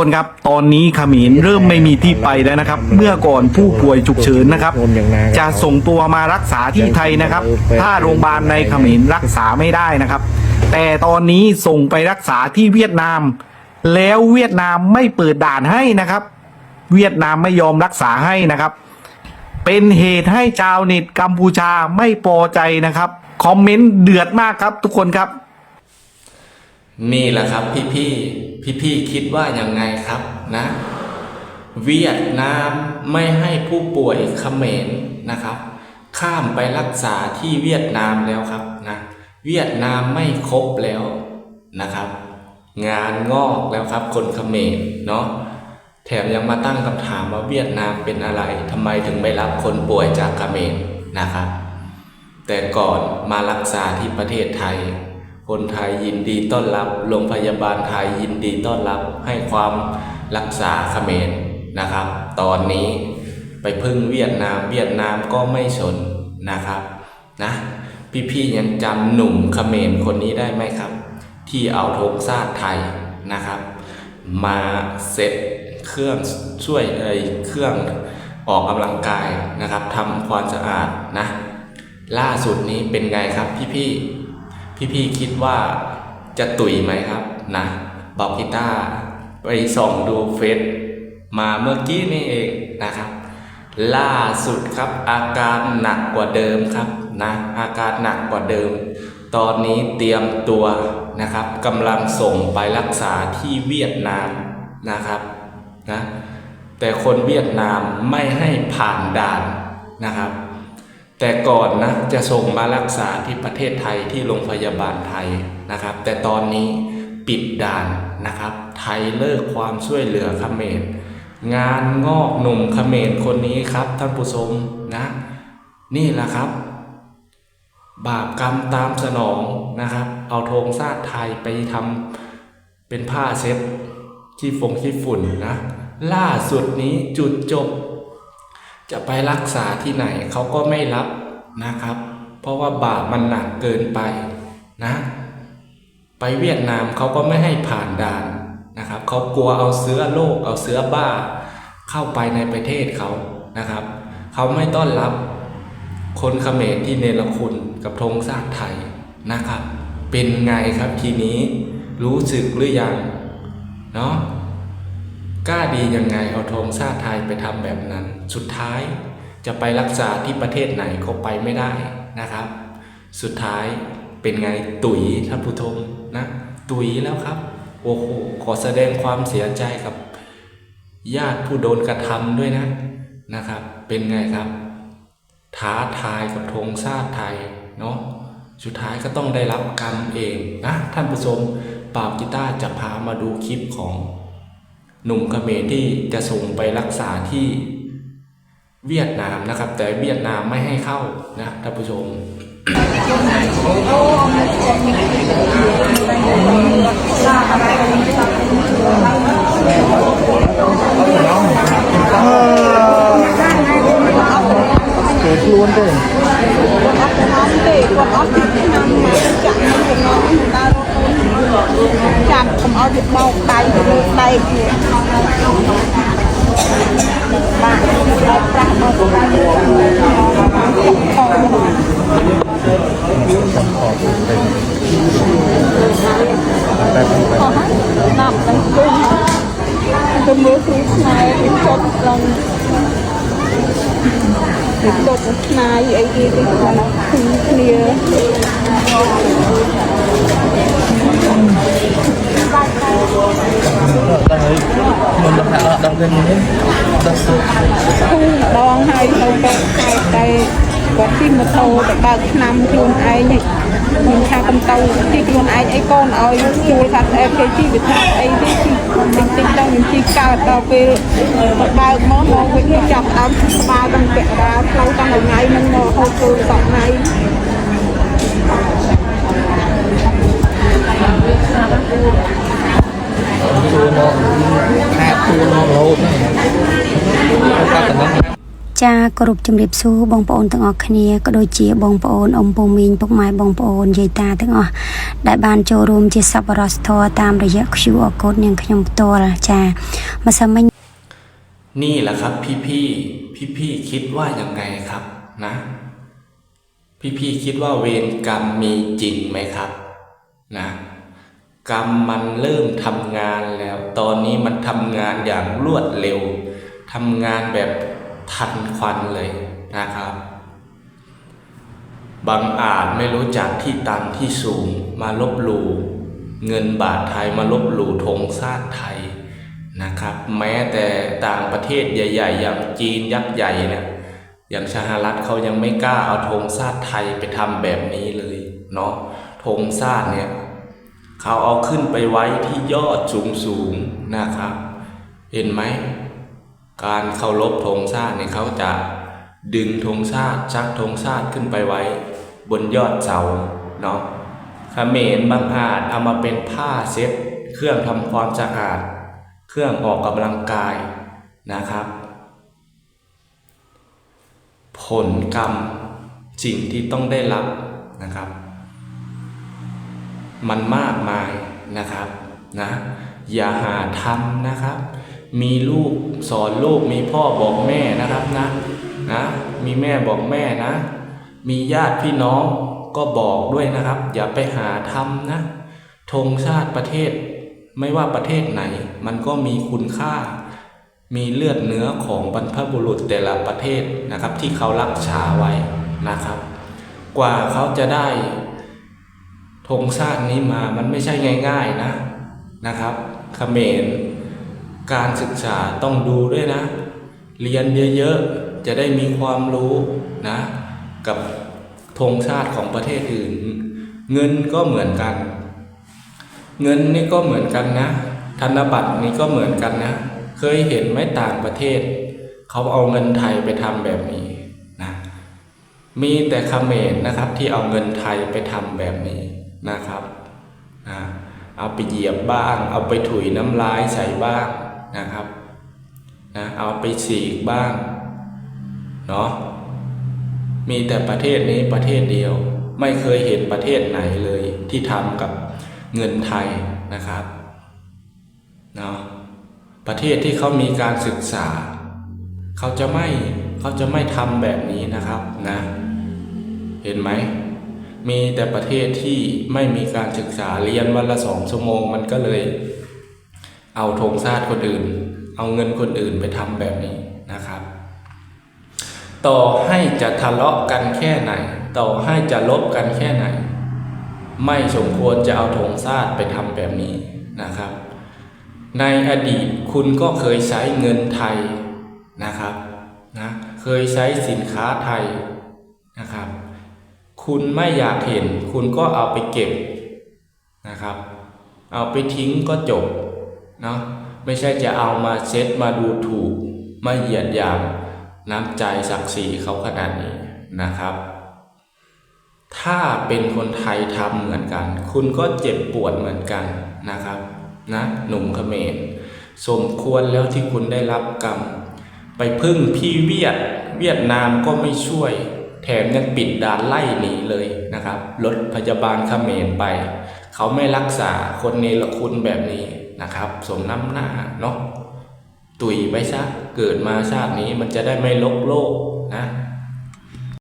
คนครับตอนนี้เขมรเริ่มไม่มีที่ไปแล้วนะครับ เมื่อก่อนผู้ป่วยฉุกเฉินนะครับ จะส่งตัวมารักษาที่ไทยนะครับ ถ้าโรงพยาบาลในเขมรรักษาไม่ได้นะครับ แต่ตอนนี้ส่งไปรักษาที่เวียดนาม แล้วเวียดนามไม่เปิดด่านให้นะครับ เวียดนามไม่ยอมรักษาให้นะครับ เป็นเหตุให้ชาวเน็ตกัมพูชาไม่พอใจนะครับ คอมเมนต์เดือดมากครับทุกคนครับ นี่แหละครับพี่พี่พี่พี่คิดว่ายังไงครับนะ เวียดนามไม่ให้ผู้ป่วยเขมรนะครับ ข้ามไปรักษาที่เวียดนามแล้วครับนะเวียดนามไม่ครบแล้วนะครับ งานงอกแล้วครับคนเขมรเนาะแถมยังมาตั้งคำถามว่าเวียดนามเป็นอะไรทำไมถึงไม่รับคนป่วยจากเขมรนะครับ แต่ก่อนมารักษาที่ประเทศไทย คนไทยยินดีต้อนรับโรงพยาบาลไทยยินดีต้อนรับให้ความรักษาเขมรนะครับ ตอนนี้ไปพึ่งเวียดนามเวียดนามก็ไม่สนนะครับนะพี่ๆยังจำหนุ่มเขมรคนนี้ได้ไหมครับ ที่เอาธงชาติไทยนะครับ มาเซ็ตเครื่องช่วยเอเครื่องออกกำลังกายนะครับทำความสะอาดนะล่าสุดนี้เป็นไงครับพี่พี่ พี่พี่ๆคิดว่าจะตุ๋ยไหมครับนะบอกกีตาร์ไปส่องดูเฟซมาเมื่อกี้นี่เองนะครับ ล่าสุดครับอาการหนักกว่าเดิมครับนะอาการหนักกว่าเดิม ตอนนี้เตรียมตัวนะครับกำลังส่งไปรักษาที่เวียดนามนะครับนะแต่คนเวียดนามไม่ให้ผ่านด่านนะครับ แต่ก่อนนะจะส่งมารักษาที่ประเทศไทยที่โรงพยาบาลไทยนะครับ แต่ตอนนี้ปิดด่านนะครับ ไทยเลิกความช่วยเหลือเขมรงานงอกหนุ่มเขมรคนนี้ครับท่านผู้ชมนะ นี่แหละครับ บาปกรรมตามสนองนะครับ เอาธงชาติไทยไปทำเป็นผ้าเช็ดขี้ฟงขี้ฝุ่นนะ ล่าสุดนี้จุดจบ จะไปรักษาที่ไหนเขาก็ไม่รับนะครับ เพราะว่าบาปมันหนักเกินไปนะ ไปเวียดนามเขาก็ไม่ให้ผ่านด่านนะครับเขากลัวเอาเสื้อโรคเอาเสื้อบ้า เข้าไปในประเทศเขานะครับ เขาไม่ต้อนรับคนเขมรที่เนรคุณกับธงชาติไทยนะครับ เป็นไงครับทีนี้รู้สึกหรือยังเนาะ กล้าดียังไงเอาธงชาติไทยไปทำแบบนั้น สุดท้ายจะไปรักษาที่ประเทศไหนก็ไปไม่ได้นะครับ สุดท้ายเป็นไงตุ๋ยท่านผู้ชมนะตุ๋ยแล้วครับ โอ้โหขอแสดงความเสียใจกับ ญาติผู้โดนกระทำด้วยนะนะครับ เป็นไงครับ ท้าทายกับธงชาติไทยเนาะสุดท้ายก็ต้องได้รับกรรมเองนะท่านผู้ชมปราบกีตาร์จะพามาดูคลิปของ หนุ่มเขมรที่จะส่งไปรักษาที่เวียดนามนะครับ แต่เวียดนามไม่ให้เข้านะท่านผู้ชมเกิดล้วนด้วย ចាំកុំឲ្យវាបោកដៃទៅលើដៃទៀតបាទដល់ប្រាក់ដល់ប្រាក់តែខ្ញុំដល់ទៅទៅមើលគ្រូផ្នែកវាចុចឡើងវាចុចផ្នែកអីគេគេថាគ្នា បើកឆ្នាំខ្លួនឯងខ្ញុំថាកំទៅជិះខ្លួនឯងអីកូនឲ្យជួលថាស្អែកគេជិះវាថាអីទេជិះតិចតិចដល់ខ្ញុំជិះកើតដល់ពេលបើកមកមកវិញចាប់ដើមក្បាលដល់ពាក់កណ្ដាលផ្លូវតាំងថ្ងៃហ្នឹងមកហូបចូលសក់ថ្ងៃ ច ចាគោរពជំរាបសួរបងប្អូនទាំងអស់គ្នាក៏ដូចជាបងប្អូនអ៊ំពូមីងពុកម៉ែបងប្អូនយាយតាទាំងអស់ដែលបានចូលរួមជាសប្បុរសធម៌តាមរយៈ QR code នាងខ្ញុំផ្ទាល់ចាម្សិលមិញ นี่แหละครับ พี่พี่พี่พี่ๆคิดว่ายังไงครับนะ พี่พี่ๆคิดว่าเวรกรรมมีจริงไหมครับ นะ กรรมมันเริ่มทำงานแล้ว ตอนนี้มันทำงานอย่างรวดเร็วทำงานแบบ ทันควันเลยนะครับ บางอาจไม่รู้จักที่ต่ำที่สูงมาลบหลู่เงินบาทไทยมาลบหลู่ธงชาติไทยนะครับ แม้แต่ต่างประเทศใหญ่ ๆ อย่างจีนยักษ์ใหญ่เนี่ยอย่างสหรัฐเขายังไม่กล้าเอาธงชาติไทยไปทำแบบนี้เลยเนาะธงชาติเนี่ยเขาเอาขึ้นไปไว้ที่ยอดสูงๆนะครับ เห็นไหม การเคารพธงชาติเนี่ยเขาจะดึงธงชาติชักธงชาติขึ้นไปไว้ บนยอดเสาเนาะเขมรบางอาจเอามาเป็นผ้าเช็ดเครื่องทำความสะอาด เครื่องออกกำลังกายนะครับ ผลกรรมสิ่งที่ต้องได้รับนะครับ มันมากมายนะครับนะอย่าหาทำนะครับ มีลูกสอนลูกมีพ่อบอกแม่นะครับนะนะ มีแม่บอกแม่นะ มีญาติพี่น้องก็บอกด้วยนะครับ อย่าไปหาทำนะธงชาติประเทศ ไม่ว่าประเทศไหน มันก็มีคุณค่า มีเลือดเนื้อของบรรพบุรุษแต่ละประเทศนะครับ ที่เขารักษาไว้นะครับ กว่าเขาจะได้ธงชาตินี้มามันไม่ใช่ง่าย ๆนะนะครับเขมร การศึกษาต้องดูด้วยนะ เรียนเยอะๆ จะได้มีความรู้นะ กับธงชาติของประเทศอื่น เงินก็เหมือนกัน เงินนี่ก็เหมือนกันนะ ธนบัตรนี่ก็เหมือนกันนะ เคยเห็นไหมต่างประเทศ เขาเอาเงินไทยไปทำแบบนี้นะ มีแต่คเมรนะครับที่เอาเงินไทยไปทำแบบนี้นะครับนะเอาไปเหยียบบ้าง เอาไปถุยน้ำลายใส่บ้าง นะครับนะเอาไปฉีกบ้างเนาะมีแต่ประเทศนี้ประเทศเดียว ไม่เคยเห็นประเทศไหนเลยที่ทำกับเงินไทยนะครับเนาะประเทศที่เขามีการศึกษา เขาจะไม่เขาจะไม่ทำแบบนี้นะครับนะเห็นไหมมีแต่ประเทศที่ไม่มีการศึกษาเรียนวันละสองชั่วโมงมันก็เลย เอาธงชาติคนอื่น เอาเงินคนอื่นไปทำแบบนี้นะครับ ต่อให้จะทะเลาะกันแค่ไหน ต่อให้จะลบกันแค่ไหน ไม่สมควรจะเอาธงชาติไปทำแบบนี้นะครับ ในอดีตคุณก็เคยใช้เงินไทยนะครับนะเคยใช้สินค้าไทยนะครับ คุณไม่อยากเห็น คุณก็เอาไปเก็บนะครับ เอาไปทิ้งก็จบ เนาะไม่ใช่จะเอามาเซ็ตมาดูถูกมาเหยียดหยามน้ำใจศักดิ์ศรีเขาขนาดนี้นะครับ ถ้าเป็นคนไทยทำเหมือนกัน คุณก็เจ็บปวดเหมือนกันนะครับนะหนุ่มเขมรสมควรแล้วที่คุณได้รับกรรม ไปพึ่งพี่เวียดเวียดนามก็ไม่ช่วย แถมยังปิดด่านไล่หนีเลยนะครับ รถพยาบาลเขมรไป เขาไม่รักษาคนเนรคุณแบบนี้นะครับ สมน้ำหน้าเนาะตุยไปซะเกิดมาชาตินี้มันจะได้ไม่ลกโลกนะ